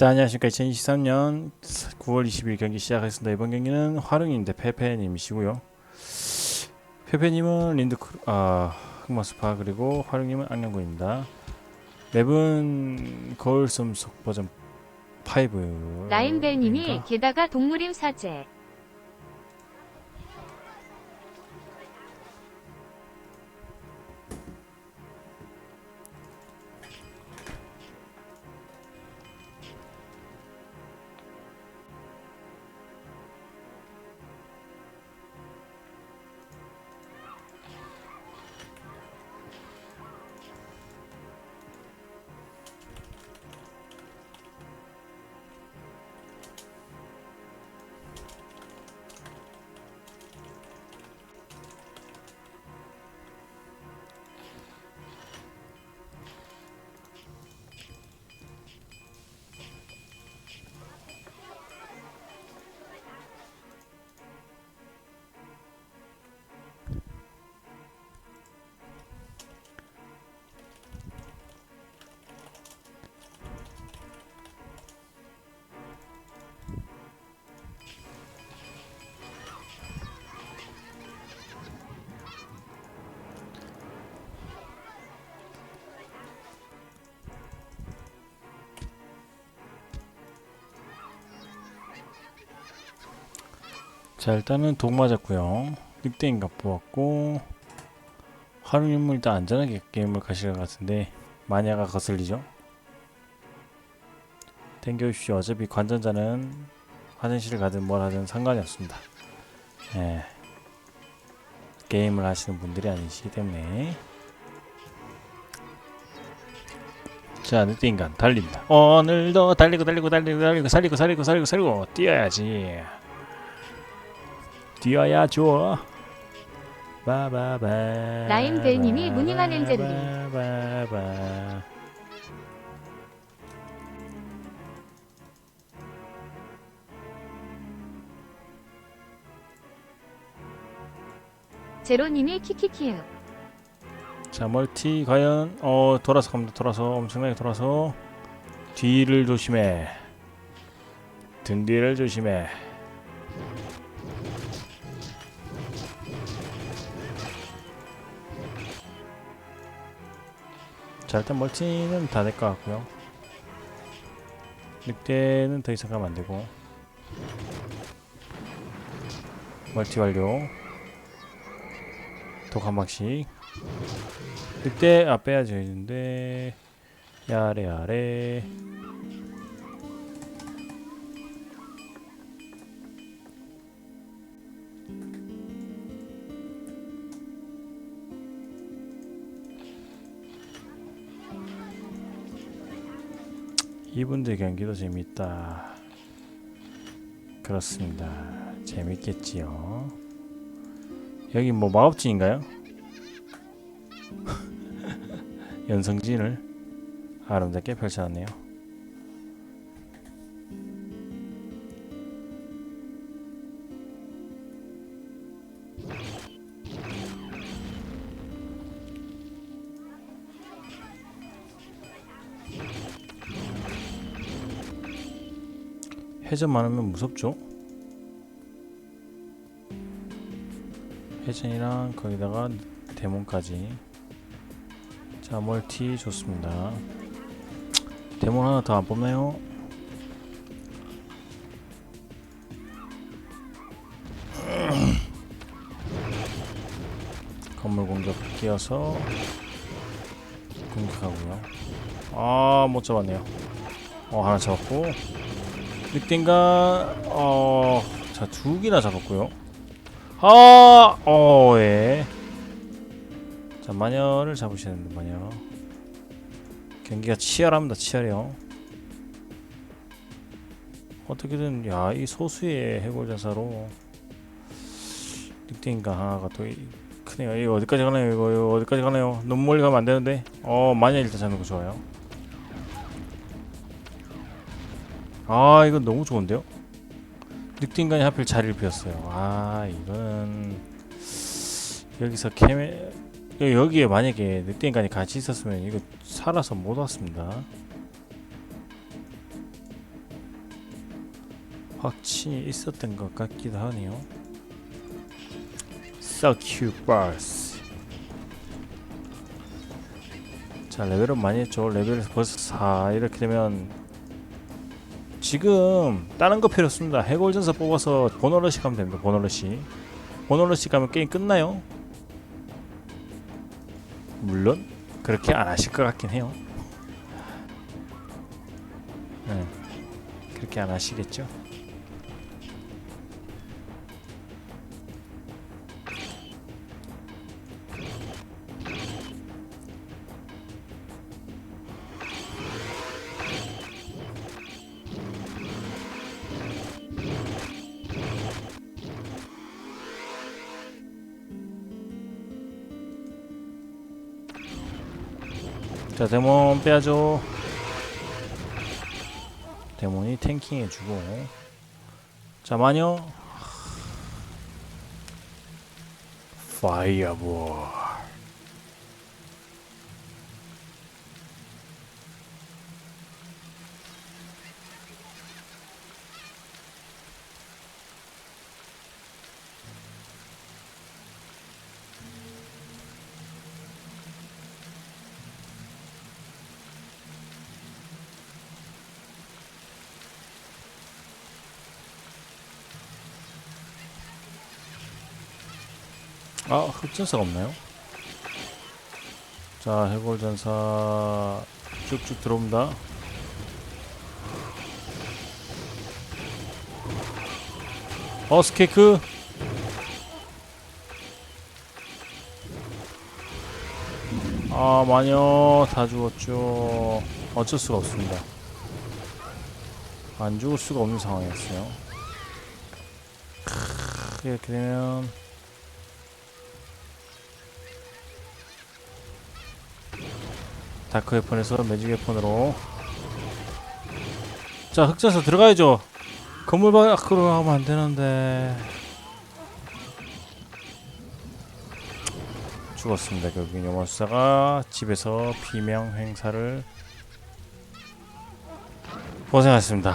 자 안녕하십니까. 2023년 9월 20일 경기 시작하겠습니다. 이번 경기는 화릉인데 페페님이시고요. 페페님은 린드크 아 흑마스파 그리고 화릉님은 악령군입니다. 맵은 거울섬 속 버전 5 라임벨님이 게다가 동물임 사제. 자 일단은 독 맞았고요. 늑대인가 뽑았고 화릉님은 일단 안전하게 게임을 가실 것 같은데 마냐가 거슬리죠? 땡겨주십시오. 어차피 관전자는 화장실을 가든 뭘 하든 상관이 없습니다. 예. 게임을 하시는 분들이 아니시기 때문에. 자 늑대인간 달립니다. 오늘도 달리고 달리고 달리고 달리고 살리고 살리고 살리고 살리고 뛰어야지 뛰어야죠. 바바바. 라임 벨님이 무늬만 엔젤리. 바바바. 제로님이 키키키읍. 자 멀티 과연 어 돌아서 갑니다. 돌아서 엄청나게 돌아서 뒤를 조심해. 등 뒤를 조심해. 자 일단 멀티는 다 될 것 같고요. 늑대는 더 이상 가면 안 되고 멀티 완료. 독한 방씩. 늑대 아 빼야지 되는데 야래 야래. 이분들 경기도 재밌다. 그렇습니다. 재밌겠지요. 여기 뭐 마법진인가요? 연성진을 아름답게 펼쳐놨네요. 회전 많으면 무섭죠? 회전이랑 거기다가 데몬까지. 자 멀티 좋습니다. 데몬 하나 더 안 뽑나요? 건물 공격 끼어서 공격하고요. 아 못 잡았네요. 어 하나 잡았고 늑대인가 어 자 두 개나 잡았고요 아, 어, 예. 자, 마녀를 잡으시는데, 마녀. 경기가 치열합니다, 치열해요. 어떻게든, 야, 이 소수의 해골자사로 늑대인가 하나가 또 이- 크네요. 이거 어디까지 가나요, 이거, 어디까지 가나요? 너무 멀리 가면 안 되는데. 어, 마녀 일단 잡는 거 좋아요. 아, 이거 너무 좋은데요? 늑대인간이 하필 자리를 비웠어요. 아 이거는 여기서 캐메 여- 여기에 만약에 늑대인간이 같이 있었으면 이거 살아서 못 왔습니다. 확신이 있었던 것 같기도 하네요. 서큐 버스. 자 레벨업 많이 했죠. 레벨 벌써 4 이렇게 되면 지금 다른 거 필요 없습니다. 해골전사 뽑아서 보너러시 가면 됩니다. 보너러시. 보너러시 가면 게임 끝나요. 물론 그렇게 안 하실 것 같긴 해요. 네, 그렇게 안 하시겠죠. 자 데몬 빼야죠. 데몬이 탱킹 해주고. 자 마녀. 파이어볼 아 흑전사가 없나요? 자 해골전사 쭉쭉 들어옵니다. 어스케이크. 아 마녀 다 죽었죠. 어쩔 수가 없습니다. 안 죽을 수가 없는 상황이었어요. 크, 이렇게 되면 다크 웨폰에서 매직 웨폰으로. 자 흑자서 들어가야죠. 건물 밖으로 하면 안 되는데. 죽었습니다 결국 요원수사가 집에서 비명 행사를 고생하셨습니다